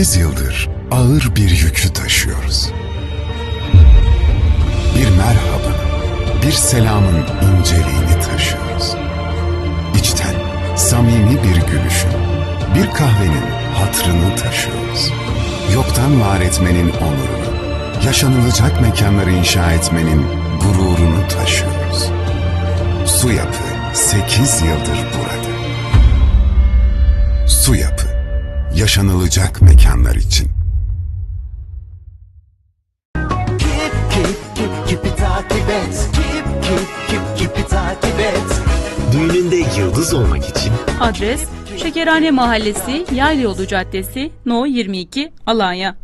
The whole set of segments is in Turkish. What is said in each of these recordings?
Sekiz yıldır ağır bir yükü taşıyoruz. Bir merhabanın, bir selamın inceliğini taşıyoruz. İçten, samimi bir gülüşün, bir kahvenin hatrını taşıyoruz. Yoktan var etmenin onurunu, yaşanılacak mekanları inşa etmenin gururunu taşıyoruz. Su Yapı 8 yıldır burada. Yaşanılacak mekanlar için. Keep keep keep keep'i takip et. Keep keep keep keep'i takip et. Düğününde yıldız olmak için Adres Şekerhane Mahallesi Yaylayolu Caddesi No 22 Alanya.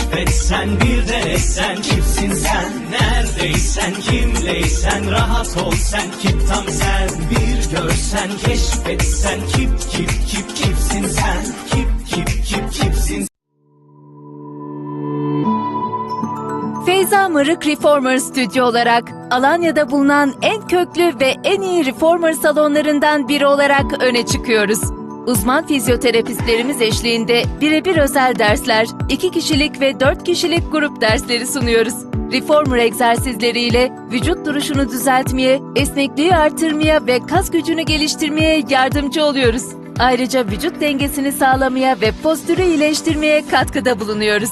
Keşfetsen bir denesen kimsin sen? Neredeysen kimdeysen rahat ol sen. Kim tam sen? Bir görsen keşfetsen. Kip kip kip kimsin sen? Kip kip kip kimsin? Feyza Mırık Reformer Stüdyo olarak Alanya'da bulunan en köklü ve en iyi reformer salonlarından biri olarak öne çıkıyoruz. Uzman fizyoterapistlerimiz eşliğinde birebir özel dersler, iki kişilik ve dört kişilik grup dersleri sunuyoruz. Reformer egzersizleriyle vücut duruşunu düzeltmeye, esnekliği artırmaya ve kas gücünü geliştirmeye yardımcı oluyoruz. Ayrıca vücut dengesini sağlamaya ve postürü iyileştirmeye katkıda bulunuyoruz.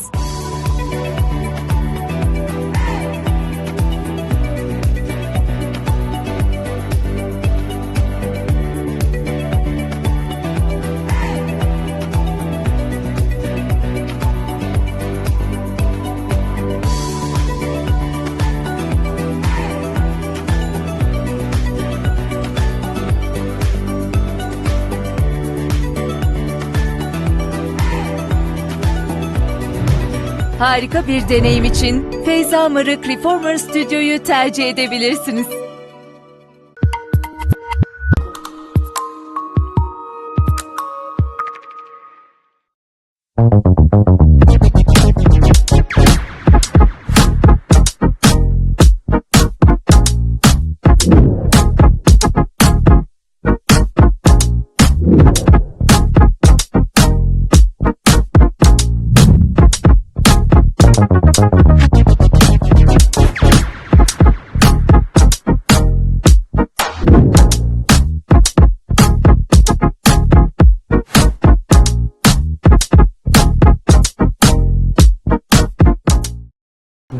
Harika bir deneyim için Feyza Mırık Reformer Stüdyo'yu tercih edebilirsiniz.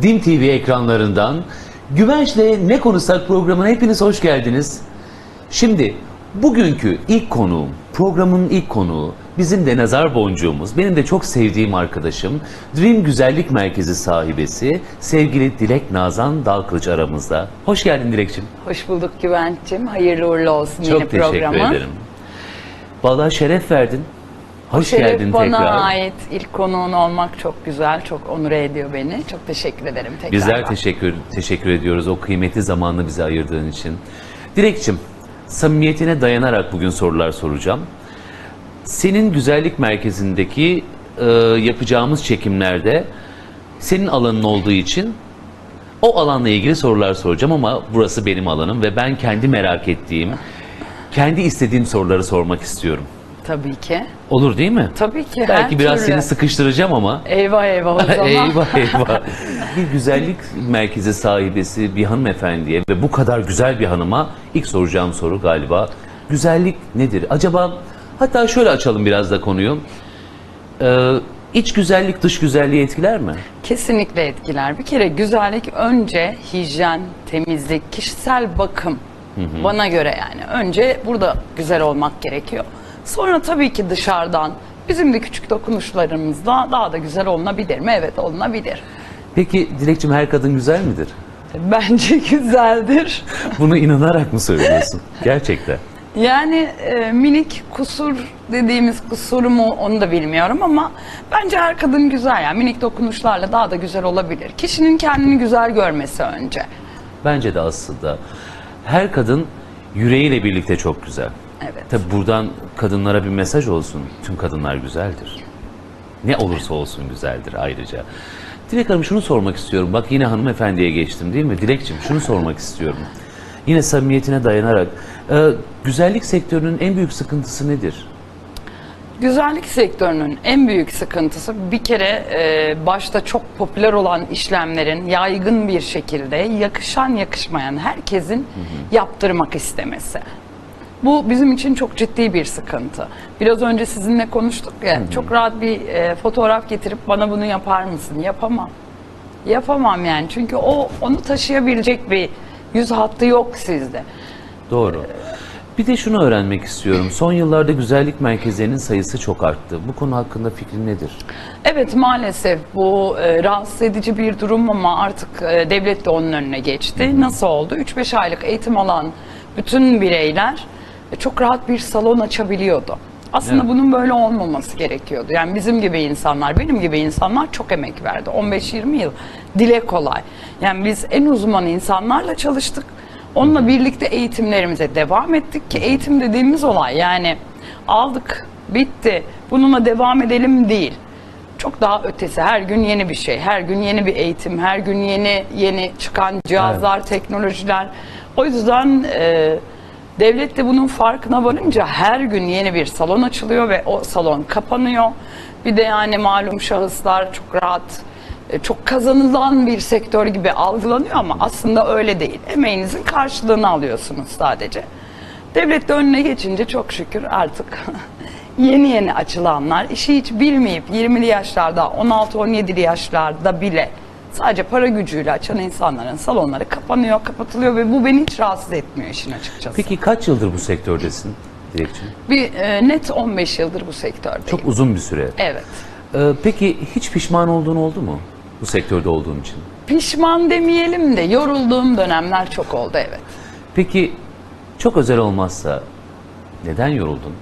Dim TV ekranlarından Güvenç'le Ne Konuşsak programına hepiniz hoş geldiniz. Şimdi bugünkü ilk konuğum, programın ilk konuğu bizim de nazar boncuğumuz, benim de çok sevdiğim arkadaşım, Dream Güzellik Merkezi sahibesi sevgili Dilek Nazan Dalkılıç aramızda. Hoş geldin Dilekçim. Hoş bulduk Güvenç'cim. Hayırlı uğurlu olsun Çok yeni teşekkür programa. ederim. Vallahi şeref verdin. Hoş Şeref geldin bana tekrar. ait ilk konuğun olmak çok güzel, çok onur ediyor beni. Çok teşekkür ederim tekrar. Bizler teşekkür teşekkür ediyoruz o kıymetli zamanını bize ayırdığın için. Dilekçim, samimiyetine dayanarak bugün sorular soracağım. Senin güzellik merkezindeki e, yapacağımız çekimlerde senin alanın olduğu için o alanla ilgili sorular soracağım ama burası benim alanım ve ben kendi merak ettiğim, kendi istediğim soruları sormak istiyorum. Tabii ki. Olur değil mi? Tabii ki. her Belki biraz türlü. seni sıkıştıracağım ama Eyvah eyvah o zaman. eyvah eyvah. bir güzellik merkezi sahibesi bir hanımefendiye ve bu kadar güzel bir hanıma ilk soracağım soru galiba güzellik nedir? Acaba hatta şöyle açalım biraz da konuyu. Ee, iç güzellik dış güzelliği etkiler mi? Kesinlikle etkiler. Bir kere güzellik önce hijyen, temizlik, kişisel bakım. Bana göre yani. Önce burada güzel olmak gerekiyor. Sonra tabii ki dışarıdan bizim de küçük dokunuşlarımızla daha da güzel olunabilir mi? Evet olunabilir. Peki Dilekçim her kadın güzel midir? Bence güzeldir. Bunu inanarak mı söylüyorsun? Gerçekten. Yani e, minik kusur dediğimiz kusur mu onu da bilmiyorum ama bence her kadın güzel yani minik dokunuşlarla daha da güzel olabilir. Kişinin kendini güzel görmesi önce. Bence de aslında her kadın yüreğiyle birlikte çok güzel. Evet. Tabi buradan kadınlara bir mesaj olsun. Tüm kadınlar güzeldir. Ne olursa olsun güzeldir ayrıca. Dilek Hanım şunu sormak istiyorum. Bak yine hanımefendiye geçtim değil mi? Dilekçim şunu sormak istiyorum. Yine samimiyetine dayanarak. e, güzellik sektörünün en büyük sıkıntısı nedir? Güzellik sektörünün en büyük sıkıntısı bir kere e, başta çok popüler olan işlemlerin yaygın bir şekilde yakışan yakışmayan herkesin yaptırmak istemesi. Bu bizim için çok ciddi bir sıkıntı. Biraz önce sizinle konuştuk ya çok rahat bir e, fotoğraf getirip bana bunu yapar mısın? Yapamam. Yapamam yani çünkü o onu taşıyabilecek bir yüz hattı yok sizde. Doğru. Bir de şunu öğrenmek istiyorum. Son yıllarda güzellik merkezlerinin sayısı çok arttı. Bu konu hakkında fikrin nedir? Evet maalesef bu e, rahatsız edici bir durum ama artık e, devlet de onun önüne geçti. Nasıl oldu? 3-5 aylık eğitim alan bütün bireyler çok rahat bir salon açabiliyordu. Aslında Evet. bunun böyle olmaması gerekiyordu. Yani bizim gibi insanlar, benim gibi insanlar çok emek verdi. 15-20 yıl dile kolay. Yani biz en uzman insanlarla çalıştık. Onunla birlikte eğitimlerimize devam ettik ki eğitim dediğimiz olay yani aldık, bitti, bununla devam edelim değil çok daha ötesi. Her gün yeni bir şey, her gün yeni bir eğitim, her gün yeni yeni çıkan cihazlar, teknolojiler. O yüzden e, devlet de bunun farkına varınca her gün yeni bir salon açılıyor ve o salon kapanıyor. Bir de yani malum şahıslar çok rahat, e, çok kazanılan bir sektör gibi algılanıyor ama aslında öyle değil. Emeğinizin karşılığını alıyorsunuz sadece. Devlet de önüne geçince çok şükür artık yeni yeni açılanlar, işi hiç bilmeyip 20'li yaşlarda, 16-17'li yaşlarda bile sadece para gücüyle açan insanların salonları kapanıyor, kapatılıyor ve bu beni hiç rahatsız etmiyor işin açıkçası. Peki kaç yıldır bu sektördesin Dilekçim? Bir e, net 15 yıldır bu sektördeyim. Çok uzun bir süre. Evet. Ee, peki hiç pişman olduğun oldu mu? Bu sektörde olduğun için. Pişman demeyelim de yorulduğum dönemler çok oldu evet. Peki çok özel olmazsa neden yoruldun?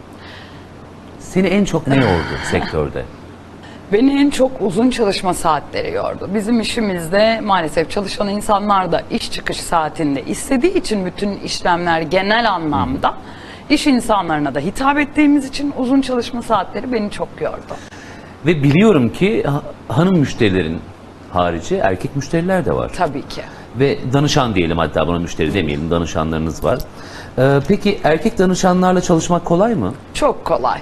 Seni en çok ne yordu sektörde? Beni en çok uzun çalışma saatleri yordu. Bizim işimizde maalesef çalışan insanlar da iş çıkış saatinde istediği için bütün işlemler genel anlamda iş insanlarına da hitap ettiğimiz için uzun çalışma saatleri beni çok yordu. Ve biliyorum ki ha- hanım müşterilerin harici erkek müşteriler de var. Tabii ki. Ve danışan diyelim hatta buna müşteri demeyelim danışanlarınız var. Ee, peki erkek danışanlarla çalışmak kolay mı? Çok kolay.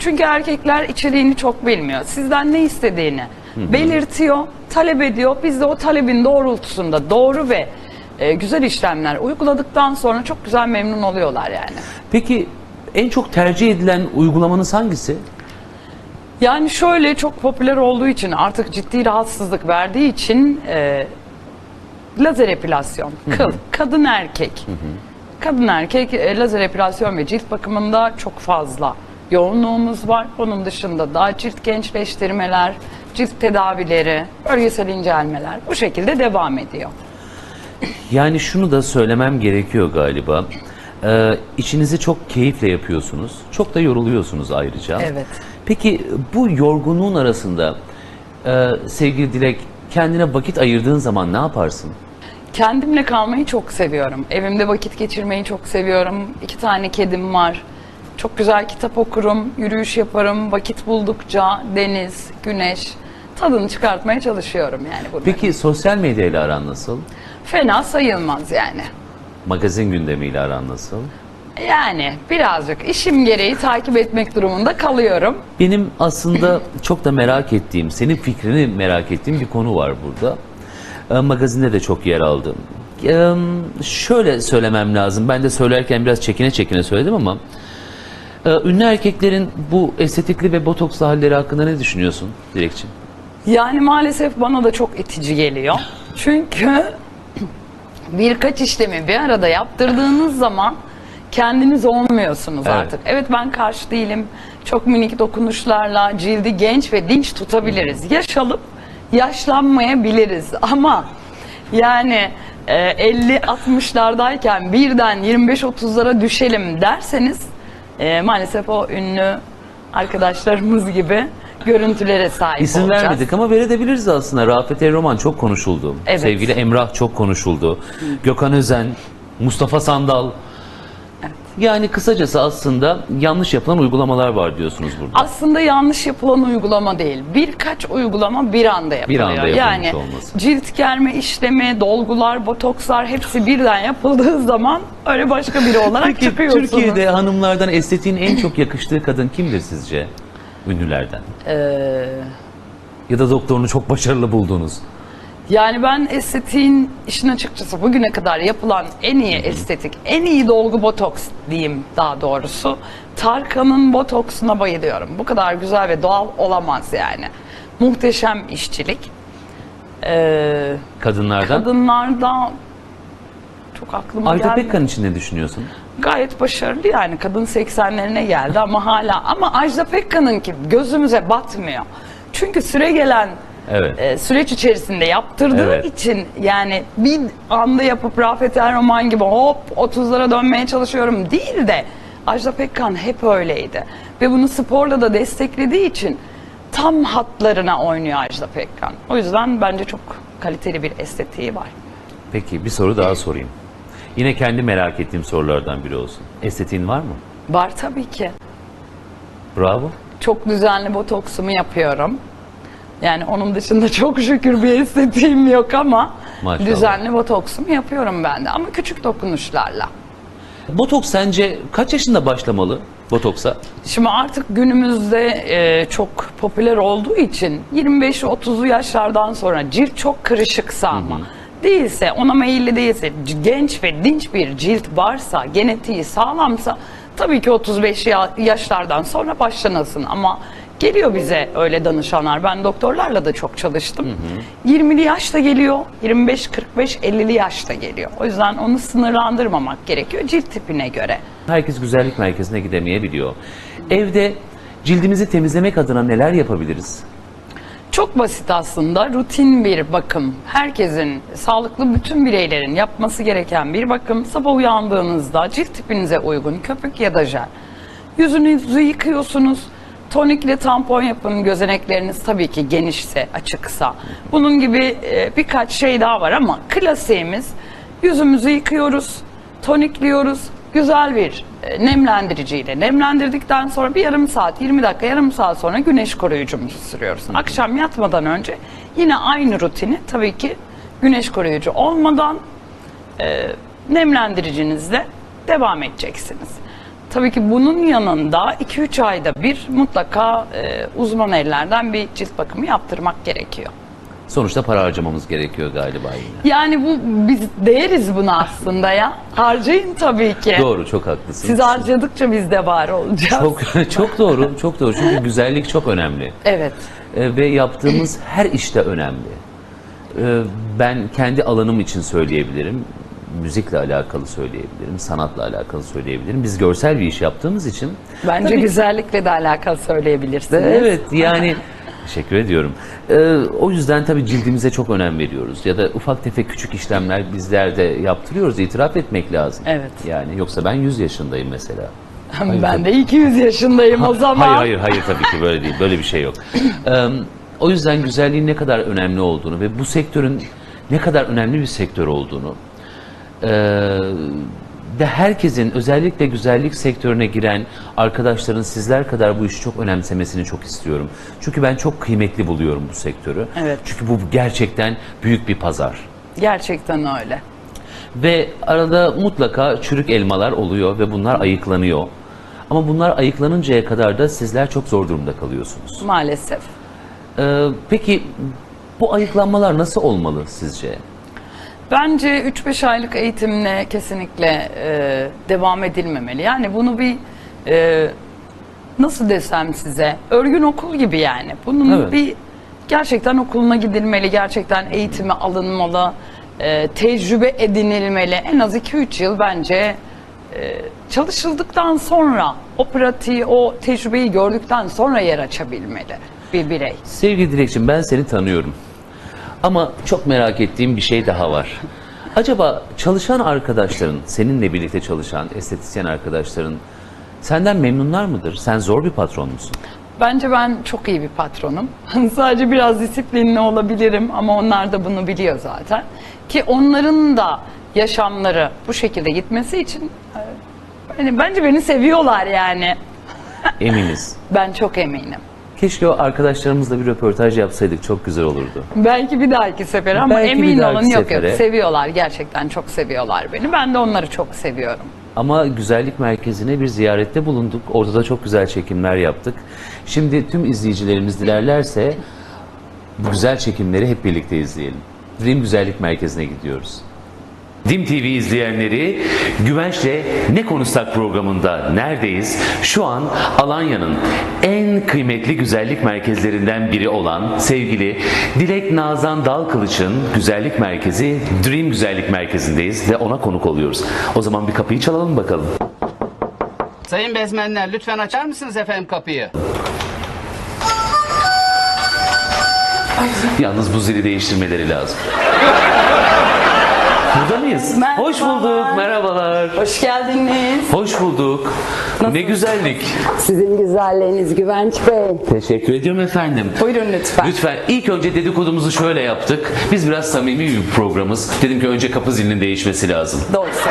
Çünkü erkekler içeriğini çok bilmiyor. Sizden ne istediğini belirtiyor, talep ediyor. Biz de o talebin doğrultusunda doğru ve e, güzel işlemler uyguladıktan sonra çok güzel memnun oluyorlar yani. Peki en çok tercih edilen uygulamanız hangisi? Yani şöyle çok popüler olduğu için artık ciddi rahatsızlık verdiği için e, lazer epilasyon, kıl, kadın erkek. Kadın erkek e, lazer epilasyon ve cilt bakımında çok fazla yoğunluğumuz var. Onun dışında da cilt gençleştirmeler, cilt tedavileri, bölgesel incelmeler bu şekilde devam ediyor. Yani şunu da söylemem gerekiyor galiba. Ee, işinizi çok keyifle yapıyorsunuz. Çok da yoruluyorsunuz ayrıca. Evet. Peki bu yorgunluğun arasında e, sevgili Dilek kendine vakit ayırdığın zaman ne yaparsın? Kendimle kalmayı çok seviyorum. Evimde vakit geçirmeyi çok seviyorum. İki tane kedim var. Çok güzel kitap okurum, yürüyüş yaparım. Vakit buldukça deniz, güneş tadını çıkartmaya çalışıyorum yani bunu. Peki sosyal medyayla aran nasıl? Fena sayılmaz yani. Magazin gündemiyle aran nasıl? Yani birazcık işim gereği takip etmek durumunda kalıyorum. Benim aslında çok da merak ettiğim, senin fikrini merak ettiğim bir konu var burada. Ee, Magazinde de çok yer aldım. Ee, Şöyle söylemem lazım. Ben de söylerken biraz çekine çekine söyledim ama ünlü erkeklerin bu estetikli ve botokslu halleri hakkında ne düşünüyorsun Dilekçim? Yani maalesef bana da çok itici geliyor. Çünkü birkaç işlemi bir arada yaptırdığınız zaman kendiniz olmuyorsunuz Evet. artık. Evet ben karşı değilim. Çok minik dokunuşlarla cildi genç ve dinç tutabiliriz. Yaş alıp yaşlanmayabiliriz ama yani e, 50-60'lardayken birden 25-30'lara düşelim derseniz e, maalesef o ünlü arkadaşlarımız gibi görüntülere sahip İsim olacağız. vermedik ama verebiliriz aslında. Rafet Evroman çok konuşuldu. Evet. Sevgili Emrah çok konuşuldu. Gökhan Özen, Mustafa Sandal. Yani kısacası aslında yanlış yapılan uygulamalar var diyorsunuz burada. Aslında yanlış yapılan uygulama değil. Birkaç uygulama bir anda yapılıyor. anda yapılmış yani olması. cilt germe işlemi, dolgular, botokslar hepsi birden yapıldığı zaman öyle başka biri olarak Peki çıkıyorsunuz. Türkiye'de hanımlardan estetiğin en çok yakıştığı kadın kimdir sizce? Ünlülerden. Ee, Ya da doktorunu çok başarılı buldunuz. Yani ben estetiğin işin açıkçası bugüne kadar yapılan en iyi estetik, en iyi dolgu botoks diyeyim daha doğrusu. Tarkan'ın botoksuna bayılıyorum. Bu kadar güzel ve doğal olamaz yani. Muhteşem işçilik. Ee, Kadınlardan. kadınlarda çok aklıma Ajda gelmedi. Pekkan için ne düşünüyorsun? Gayet başarılı yani kadın 80'lerine geldi ama hala ama Ajda Pekkan'ınki gözümüze batmıyor. Çünkü süre gelen Evet. e, süreç içerisinde yaptırdığı Evet. için yani bir anda yapıp Rafet Erroman gibi hop 30'lara dönmeye çalışıyorum değil de Ajda Pekkan hep öyleydi. Ve bunu sporla da desteklediği için tam hatlarına oynuyor Ajda Pekkan. O yüzden bence çok kaliteli bir estetiği var. Peki bir soru daha sorayım. Yine kendi merak ettiğim sorulardan biri olsun. Estetiğin var mı? Var tabii ki. Bravo. Çok düzenli botoksumu yapıyorum. Yani onun dışında çok şükür bir estetiğim yok ama Maşallah. düzenli botoksumu yapıyorum ben de ama küçük dokunuşlarla. Botoks sence kaç yaşında başlamalı botoksa? Şimdi artık günümüzde e, çok popüler olduğu için 25-30'lu yaşlardan sonra cilt çok kırışıksa ama değilse ona meyilli değilse genç ve dinç bir cilt varsa genetiği sağlamsa tabii ki 35 ya- yaşlardan sonra başlanasın ama geliyor bize öyle danışanlar ben doktorlarla da çok çalıştım 20'li yaşta geliyor 25 45 50'li yaşta geliyor o yüzden onu sınırlandırmamak gerekiyor cilt tipine göre. Herkes güzellik merkezine gidemeyebiliyor. Evde cildimizi temizlemek adına neler yapabiliriz? Çok basit aslında rutin bir bakım. Herkesin, sağlıklı bütün bireylerin yapması gereken bir bakım. Sabah uyandığınızda cilt tipinize uygun köpük ya da jel. Yüzünüzü yıkıyorsunuz. Tonikle tampon yapın. Gözenekleriniz tabii ki genişse, açıksa. Bunun gibi e, birkaç şey daha var ama klasiğimiz yüzümüzü yıkıyoruz, tonikliyoruz. Güzel bir e, nemlendiriciyle nemlendirdikten sonra bir yarım saat, 20 dakika, yarım saat sonra güneş koruyucumuzu sürüyoruz. Akşam yatmadan önce yine aynı rutini tabii ki güneş koruyucu olmadan e, nemlendiricinizle devam edeceksiniz. Tabii ki bunun yanında 2-3 ayda bir mutlaka e, uzman ellerden bir cilt bakımı yaptırmak gerekiyor. Sonuçta para harcamamız gerekiyor galiba yine. Yani bu biz değeriz buna aslında ya. Harcayın tabii ki. Doğru, çok haklısın. Siz harcadıkça biz de var olacağız. Çok çok doğru, çok doğru. Çünkü güzellik çok önemli. Evet. Ee, ve yaptığımız her işte önemli. Ee, ben kendi alanım için söyleyebilirim. Müzikle alakalı söyleyebilirim, sanatla alakalı söyleyebilirim. Biz görsel bir iş yaptığımız için Bence Tabii güzellikle de alakalı söyleyebilirsiniz. Evet yani teşekkür ediyorum. Ee, o yüzden tabii cildimize çok önem veriyoruz. Ya da ufak tefek küçük işlemler bizler de yaptırıyoruz. itiraf etmek lazım. Evet. Yani yoksa ben 100 yaşındayım mesela. ben de 200 yaşındayım o zaman. Hayır hayır hayır tabii ki böyle değil. Böyle bir şey yok. Ee, o yüzden güzelliğin ne kadar önemli olduğunu ve bu sektörün ne kadar önemli bir sektör olduğunu de herkesin özellikle güzellik sektörüne giren arkadaşların sizler kadar bu işi çok önemsemesini çok istiyorum. Çünkü ben çok kıymetli buluyorum bu sektörü. Evet. Çünkü bu gerçekten büyük bir pazar. Gerçekten öyle. Ve arada mutlaka çürük elmalar oluyor ve bunlar ayıklanıyor. Ama bunlar ayıklanıncaya kadar da sizler çok zor durumda kalıyorsunuz. Maalesef. Ee, peki bu ayıklanmalar nasıl olmalı sizce? Bence 3-5 aylık eğitimle kesinlikle e, devam edilmemeli. Yani bunu bir e, nasıl desem size örgün okul gibi yani. Bunun Evet. bir gerçekten okuluna gidilmeli, gerçekten eğitimi alınmalı, e, tecrübe edinilmeli. En az 2-3 yıl bence e, çalışıldıktan sonra o pratiği, o tecrübeyi gördükten sonra yer açabilmeli bir birey. Sevgili Dilekçim ben seni tanıyorum. Ama çok merak ettiğim bir şey daha var. Acaba çalışan arkadaşların, seninle birlikte çalışan estetisyen arkadaşların senden memnunlar mıdır? Sen zor bir patron musun? Bence ben çok iyi bir patronum. Sadece biraz disiplinli olabilirim ama onlar da bunu biliyor zaten. Ki onların da yaşamları bu şekilde gitmesi için e, Yani bence beni seviyorlar yani. Eminiz. Ben çok eminim. Keşke o arkadaşlarımızla bir röportaj yapsaydık. Çok güzel olurdu. Belki bir dahaki sefere ama Belki bir emin dahaki olun yok sefere. yok seviyorlar gerçekten çok seviyorlar beni. Ben de onları çok seviyorum. Ama güzellik merkezine bir ziyarette bulunduk. Orada da çok güzel çekimler yaptık. Şimdi tüm izleyicilerimiz dilerlerse bu güzel çekimleri hep birlikte izleyelim. Dream Güzellik Merkezi'ne gidiyoruz. Dim TV izleyenleri Güvenç'le Ne Konuşsak programında neredeyiz? Şu an Alanya'nın en kıymetli güzellik merkezlerinden biri olan sevgili Dilek Nazan Dalkılıç'ın güzellik merkezi Dream Güzellik Merkezi'ndeyiz ve ona konuk oluyoruz. O zaman bir kapıyı çalalım bakalım. Sayın bezmenler lütfen açar mısınız efendim kapıyı? Yalnız bu zili değiştirmeleri lazım. Burada mıyız? Merhabalar. Hoş bulduk. Merhabalar. Hoş geldiniz. Hoş bulduk. Ne güzellik. Sizin güzelliğiniz Güvenç Bey. Teşekkür ediyorum efendim. Buyurun lütfen. Lütfen ilk önce dedikodumuzu şöyle yaptık. Biz biraz samimi bir programız. Dedim ki önce kapı zilinin değişmesi lazım. Doğrusu.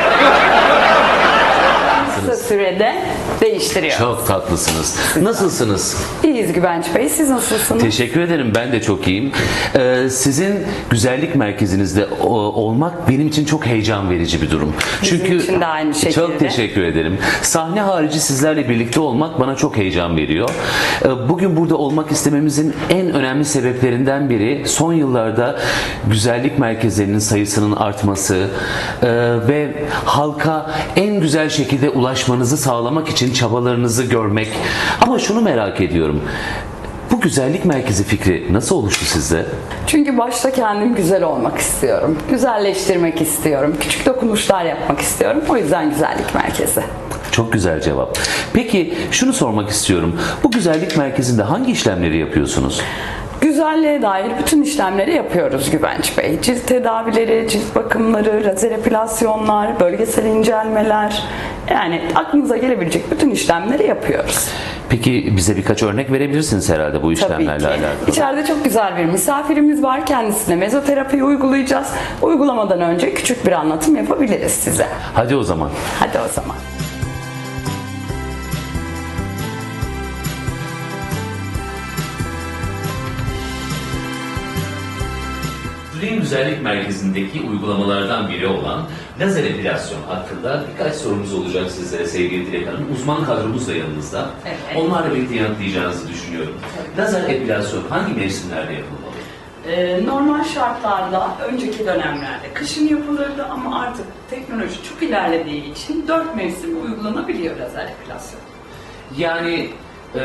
Kısa sürede değiştiriyor. Çok tatlısınız. Nasılsınız? İyiyiz Güvenç Bey. Siz nasılsınız? Teşekkür ederim. Ben de çok iyiyim. Ee, sizin güzellik merkezinizde o- olmak benim için çok heyecan verici bir durum. Çünkü için de aynı şekilde. Çok teşekkür ederim. Sahne harici sizlerle birlikte olmak bana çok heyecan veriyor. Ee, bugün burada olmak istememizin en önemli sebeplerinden biri son yıllarda güzellik merkezlerinin sayısının artması e, ve halka en güzel şekilde ulaşmanızı sağlamak için çabalarınızı görmek. Ama şunu merak ediyorum. Bu güzellik merkezi fikri nasıl oluştu sizde? Çünkü başta kendim güzel olmak istiyorum. Güzelleştirmek istiyorum. Küçük dokunuşlar yapmak istiyorum. O yüzden güzellik merkezi. Çok güzel cevap. Peki şunu sormak istiyorum. Bu güzellik merkezinde hangi işlemleri yapıyorsunuz? Güzelliğe dair bütün işlemleri yapıyoruz Güvenç Bey. Cilt tedavileri, cilt bakımları, lazer epilasyonlar, bölgesel incelmeler. Yani aklınıza gelebilecek bütün işlemleri yapıyoruz. Peki bize birkaç örnek verebilirsiniz herhalde bu Tabii işlemlerle ki. alakalı. İçeride çok güzel bir misafirimiz var. Kendisine mezoterapiyi uygulayacağız. Uygulamadan önce küçük bir anlatım yapabiliriz size. Hadi o zaman. Hadi o zaman. Dream Güzellik Merkezi'ndeki uygulamalardan biri olan lazer epilasyon hakkında birkaç sorumuz olacak sizlere sevgili Dilek Hanım. Uzman kadromuz da yanınızda. Evet. Onlarla birlikte yanıtlayacağınızı düşünüyorum. Lazer epilasyon hangi mevsimlerde yapılmalı? Ee, normal şartlarda önceki dönemlerde kışın yapılırdı ama artık teknoloji çok ilerlediği için dört mevsim uygulanabiliyor lazer epilasyon. Yani e,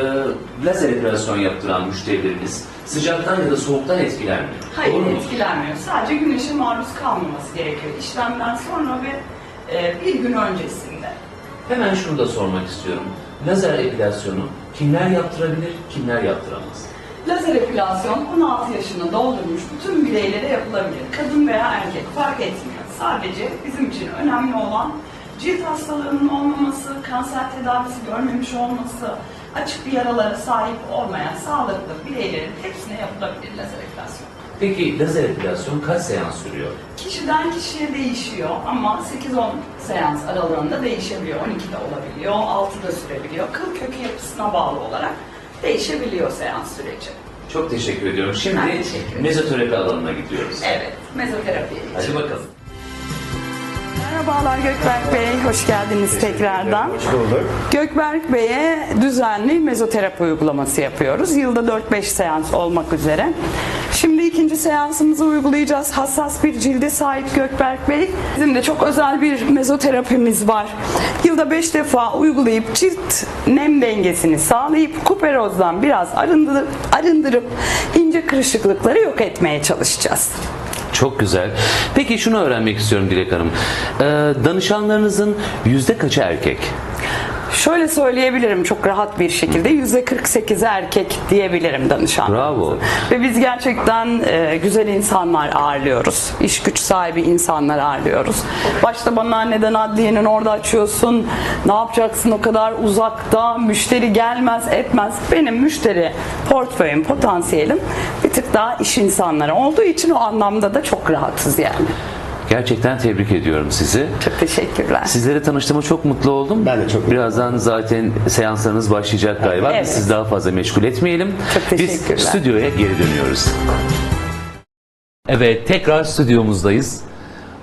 lazer epilasyon yaptıran müşterilerimiz sıcaktan ya da soğuktan etkilenmiyor. Hayır Doğru mu? etkilenmiyor. Sadece güneşe maruz kalmaması gerekiyor işlemden sonra ve e, bir gün öncesinde. Hemen şunu da sormak istiyorum. Lazer epilasyonu kimler yaptırabilir, kimler yaptıramaz? Lazer epilasyon 16 yaşını doldurmuş bütün bireylere yapılabilir. Kadın veya erkek fark etmiyor. Sadece bizim için önemli olan cilt hastalığının olmaması, kanser tedavisi görmemiş olması, açık bir yaralara sahip olmayan sağlıklı bireylerin hepsine yapılabilir lazer epilasyon. Peki lazer epilasyon kaç seans sürüyor? Kişiden kişiye değişiyor ama 8-10 seans aralığında değişebiliyor. 12'de olabiliyor, 6'da sürebiliyor. Kıl kökü yapısına bağlı olarak değişebiliyor seans süreci. Çok teşekkür ediyorum. Şimdi Ben teşekkür ederim. mezoterapi alanına gidiyoruz. Evet, mezoterapiye. Hadi bakalım. Merhabalar Gökberk Bey, hoş geldiniz tekrardan. Hoş bulduk. Gökberk Bey'e düzenli mezoterapi uygulaması yapıyoruz. Yılda 4-5 seans olmak üzere. Şimdi ikinci seansımızı uygulayacağız. Hassas bir cilde sahip Gökberk Bey. Bizim de çok özel bir mezoterapimiz var. Yılda 5 defa uygulayıp cilt nem dengesini sağlayıp kuperozdan biraz arındırıp, arındırıp ince kırışıklıkları yok etmeye çalışacağız. Çok güzel. Peki şunu öğrenmek istiyorum Dilek Hanım. Ee, danışanlarınızın yüzde kaçı erkek? Şöyle söyleyebilirim çok rahat bir şekilde yüzde 48'i erkek diyebilirim danışanlarımızın. Bravo. Ve biz gerçekten e, güzel insanlar ağırlıyoruz. İş güç sahibi insanlar ağırlıyoruz. Başta bana neden adliyenin orada açıyorsun, ne yapacaksın o kadar uzakta, müşteri gelmez etmez. Benim müşteri portföyüm, potansiyelim bir tık daha iş insanları olduğu için o anlamda da çok rahatsız yani. Gerçekten tebrik ediyorum sizi. Çok teşekkürler. Sizleri tanıştığıma çok mutlu oldum. Ben de çok Birazdan zaten seanslarınız başlayacak galiba. Evet. Biz sizi daha fazla meşgul etmeyelim. Çok Biz teşekkürler. stüdyoya geri dönüyoruz. Evet, tekrar stüdyomuzdayız.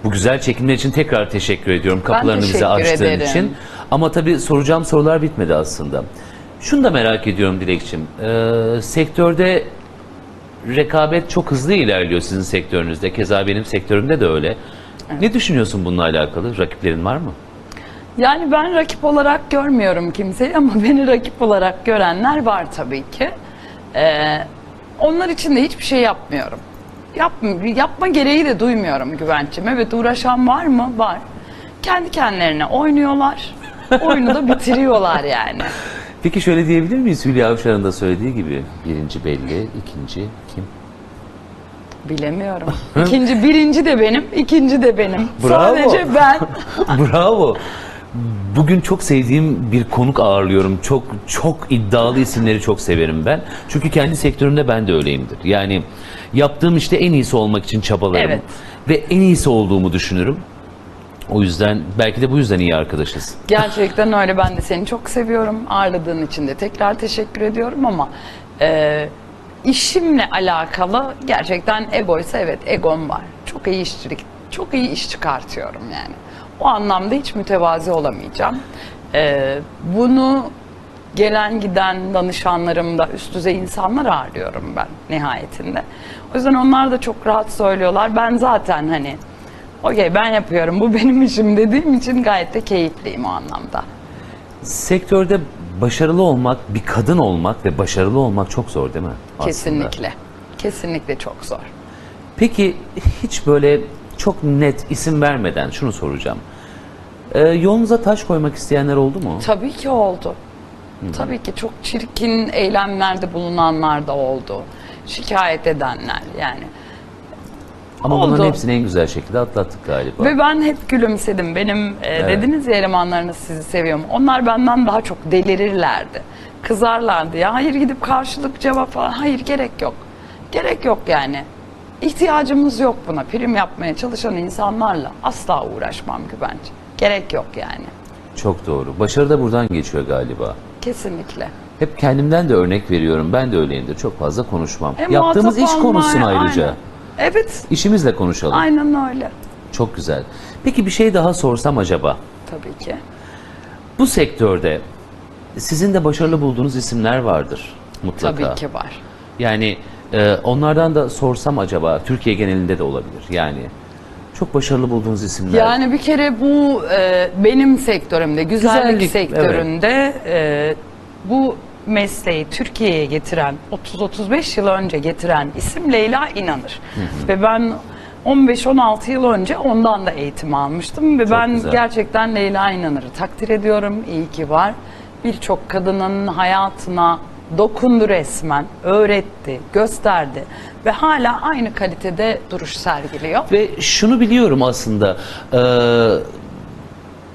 Bu güzel çekimler için tekrar teşekkür ediyorum. Kapılarını bize teşekkür açtığın ederim. için. Ama tabii soracağım sorular bitmedi aslında. Şunu da merak ediyorum Dilekçim. Ee, sektörde rekabet çok hızlı ilerliyor sizin sektörünüzde. Keza benim sektörümde de öyle. Ne düşünüyorsun bununla alakalı? Rakiplerin var mı? Yani ben rakip olarak görmüyorum kimseyi ama beni rakip olarak görenler var tabii ki. Ee, onlar için de hiçbir şey yapmıyorum. Yap, yapma gereği de duymuyorum güvençim. Evet uğraşan var mı? Var. Kendi kendilerine oynuyorlar. Oyunu da bitiriyorlar yani. Peki şöyle diyebilir miyiz Hülya Avşar'ın da söylediği gibi? Birinci belli, ikinci kim? Bilemiyorum. İkinci, birinci de benim, ikinci de benim. Bravo. Sadece ben. Bravo. Bugün çok sevdiğim bir konuk ağırlıyorum. Çok çok iddialı isimleri çok severim ben. Çünkü kendi sektörümde ben de öyleyimdir. Yani yaptığım işte en iyisi olmak için çabalarım. Evet. Ve en iyisi olduğumu düşünürüm. O yüzden belki de bu yüzden iyi arkadaşız. Gerçekten öyle. Ben de seni çok seviyorum. Ağırladığın için de tekrar teşekkür ediyorum ama e, işimle alakalı gerçekten egoysa evet egom var. Çok iyi işçilik, çok iyi iş çıkartıyorum yani. O anlamda hiç mütevazi olamayacağım. E, bunu gelen giden danışanlarımda üst düzey insanlar ağırlıyorum ben nihayetinde. O yüzden onlar da çok rahat söylüyorlar. Ben zaten hani okey ben yapıyorum bu benim işim dediğim için gayet de keyifliyim o anlamda. Sektörde başarılı olmak, bir kadın olmak ve başarılı olmak çok zor değil mi? aslında? Kesinlikle. Kesinlikle çok zor. Peki hiç böyle çok net isim vermeden şunu soracağım. Ee, yolunuza taş koymak isteyenler oldu mu? Tabii ki oldu. Tabii ki çok çirkin eylemlerde bulunanlar da oldu. Şikayet edenler yani. Ama oldu. bunların hepsini en güzel şekilde atlattık galiba. Ve ben hep gülümsedim. Benim e, Evet. dediniz ya elemanlarınız sizi seviyorum. Onlar benden daha çok delirirlerdi. Kızarlardı ya. Hayır gidip karşılık cevap falan. Hayır gerek yok. Gerek yok yani. İhtiyacımız yok buna. Prim yapmaya çalışan insanlarla asla uğraşmam güvenç. Gerek yok yani. Çok doğru. Başarı da buradan geçiyor galiba. Kesinlikle. Hep kendimden de örnek veriyorum. Ben de öyleyimdir. Çok fazla konuşmam. E, Yaptığımız iş konuşsun olmaya- ayrıca. aynen. Evet. İşimizle konuşalım. Aynen öyle. Çok güzel. Peki bir şey daha sorsam acaba? Tabii ki. Bu sektörde sizin de başarılı bulduğunuz isimler vardır mutlaka. Tabii ki var. Yani e, onlardan da sorsam acaba Türkiye genelinde de olabilir. Yani çok başarılı bulduğunuz isimler. Yani bir kere bu e, benim sektörümde, güzellik, Güzellik, sektöründe e, bu mesleği Türkiye'ye getiren, 30-35 yıl önce getiren isim Leyla İnanır. Ve ben 15-16 yıl önce ondan da eğitim almıştım ve Çok ben güzel. gerçekten Leyla İnanır'ı takdir ediyorum. İyi ki var. Birçok kadının hayatına dokundu resmen, öğretti, gösterdi ve hala aynı kalitede duruş sergiliyor. Ve şunu biliyorum aslında. e,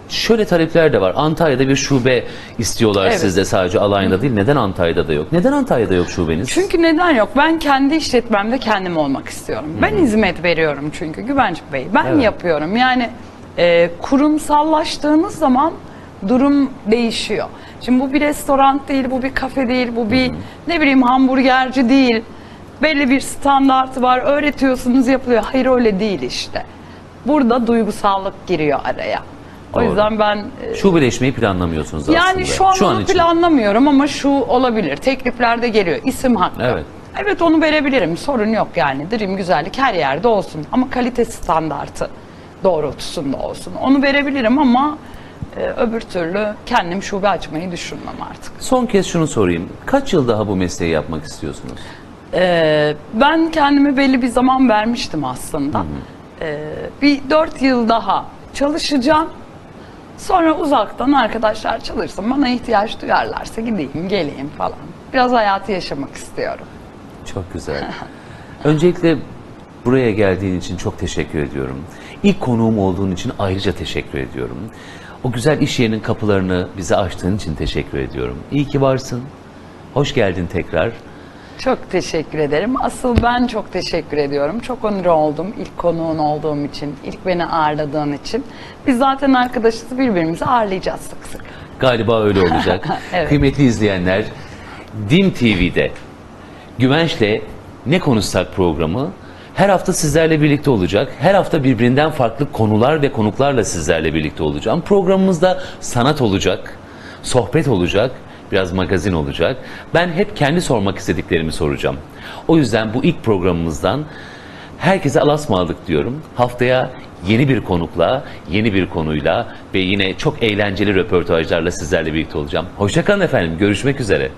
şöyle talepler de var. Antalya'da bir şube istiyorlar Evet. sizde sadece Alanya'da değil. Neden Antalya'da da yok? Neden Antalya'da yok şubeniz? Çünkü neden yok? Ben kendi işletmemde kendim olmak istiyorum. Ben hizmet veriyorum çünkü Güvenç Bey. Ben Evet. yapıyorum. Yani e, kurumsallaştığınız zaman durum değişiyor. Şimdi bu bir restoran değil, bu bir kafe değil, bu bir ne bileyim hamburgerci değil. Belli bir standartı var, öğretiyorsunuz yapılıyor. Hayır öyle değil işte. Burada duygusallık giriyor araya. O Doğru. yüzden ben e, Şubeleşmeyi planlamıyorsunuz aslında. yani şu an, onu için. planlamıyorum ama şu olabilir. Tekliflerde geliyor. İsim hakkı. Evet. Evet onu verebilirim. Sorun yok yani. Dream güzellik her yerde olsun. Ama kalite standartı doğrultusunda olsun. Onu verebilirim ama e, öbür türlü kendim şube açmayı düşünmem artık. Son kez şunu sorayım. Kaç yıl daha bu mesleği yapmak istiyorsunuz? Ee, ben kendime belli bir zaman vermiştim aslında. Ee, bir dört yıl daha çalışacağım. Sonra uzaktan arkadaşlar çalışsın. Bana ihtiyaç duyarlarsa gideyim, geleyim falan. Biraz hayatı yaşamak istiyorum. Çok güzel. Öncelikle buraya geldiğin için çok teşekkür ediyorum. İlk konuğum olduğun için ayrıca teşekkür ediyorum. O güzel iş yerinin kapılarını bize açtığın için teşekkür ediyorum. İyi ki varsın. Hoş geldin tekrar. Çok teşekkür ederim. Asıl ben çok teşekkür ediyorum. Çok onur oldum ilk konuğun olduğum için, ilk beni ağırladığın için. Biz zaten arkadaşız birbirimizi ağırlayacağız sık sık. Galiba öyle olacak. Evet. Kıymetli izleyenler, Dim TV'de Güvenç'le Ne Konuşsak programı her hafta sizlerle birlikte olacak. Her hafta birbirinden farklı konular ve konuklarla sizlerle birlikte olacağım. Programımızda sanat olacak, sohbet olacak, biraz magazin olacak. Ben hep kendi sormak istediklerimi soracağım. O yüzden bu ilk programımızdan herkese alasmalık diyorum. Haftaya yeni bir konukla, yeni bir konuyla ve yine çok eğlenceli röportajlarla sizlerle birlikte olacağım. Hoşçakalın efendim. Görüşmek üzere.